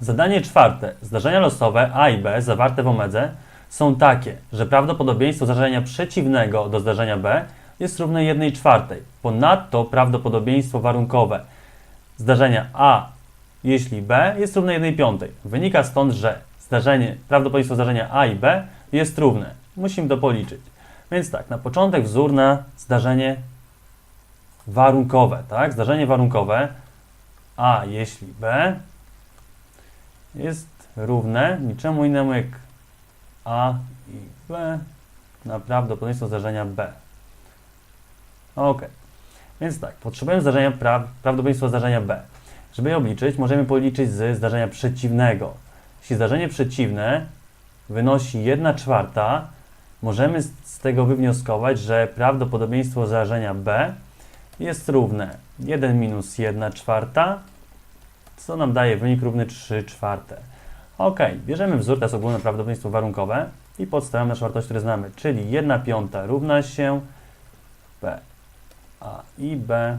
Zadanie czwarte. Zdarzenia losowe A i B zawarte w omedze są takie, że prawdopodobieństwo zdarzenia przeciwnego do zdarzenia B jest równe 1 czwartej. Ponadto prawdopodobieństwo warunkowe zdarzenia A jeśli B jest równe 1 piątej. Wynika stąd, że zdarzenie, prawdopodobieństwo zdarzenia A i B jest równe. Musimy to policzyć. Więc tak, na początek wzór na zdarzenie warunkowe, tak? Zdarzenie warunkowe A jeśli B jest równe niczemu innemu jak A i B na prawdopodobieństwo zdarzenia B. Ok. Więc tak, potrzebujemy zdarzenia pra prawdopodobieństwa zdarzenia B. Żeby je obliczyć, możemy policzyć z zdarzenia przeciwnego. Jeśli zdarzenie przeciwne wynosi 1 czwarta, możemy z tego wywnioskować, że prawdopodobieństwo zdarzenia B jest równe 1 minus 1 czwarta, co nam daje wynik równy 3 czwarte. Ok, bierzemy wzór, to jest ogólne prawdopodobieństwo warunkowe i podstawiamy nasze wartości, które znamy, czyli 1 piąta równa się B, A i B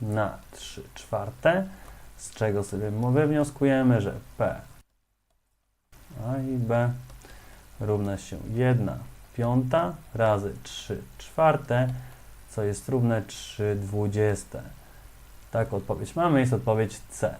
na 3 czwarte, z czego sobie wywnioskujemy, że P A i B równa się 1 piąta razy 3 czwarte, co jest równe 3 dwudzieste. Tak, odpowiedź mamy, jest odpowiedź C.